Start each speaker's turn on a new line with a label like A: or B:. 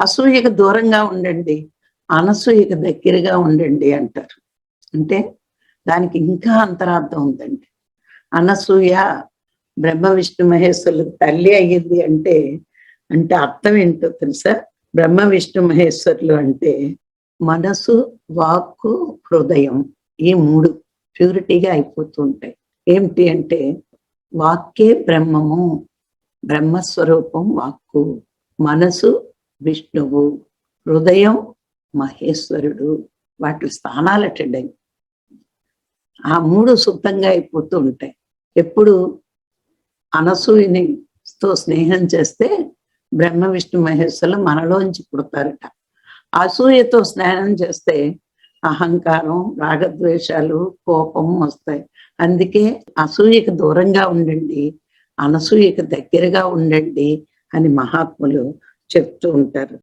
A: అసూయకు దూరంగా ఉండండి అనసూయకు దగ్గరగా ఉండండి అంటారు. అంటే దానికి ఇంకా అంతరార్థం ఉందండి. అనసూయ బ్రహ్మ విష్ణు మహేశ్వరులకు తల్లి అయ్యింది అంటే అంటే అర్థం ఏంటో తెలుసా? బ్రహ్మ విష్ణు మహేశ్వరులు అంటే మనసు వాక్కు హృదయం ఈ మూడు ప్యూరిటీగా అయిపోతూ ఉంటాయి. ఏమిటి అంటే వాక్కే బ్రహ్మము బ్రహ్మస్వరూపం వాక్కు. మనసు విష్ణువు హృదయం మహేశ్వరుడు వాటి స్థానాలు స్థానాలటండి ఆ మూడు శుద్ధంగా అయిపోతూ ఉంటాయి. ఎప్పుడు అనసూయని తో స్నేహం చేస్తే బ్రహ్మ విష్ణు మహేశ్వరులు మనలోంచి పుడతారట. అసూయతో స్నేహం చేస్తే అహంకారం రాగద్వేషాలు కోపం వస్తాయి. అందుకే అసూయకు దూరంగా ఉండండి అనసూయకు దగ్గరగా ఉండండి అని మహాత్ములు చెప్తూ ఉంటారు.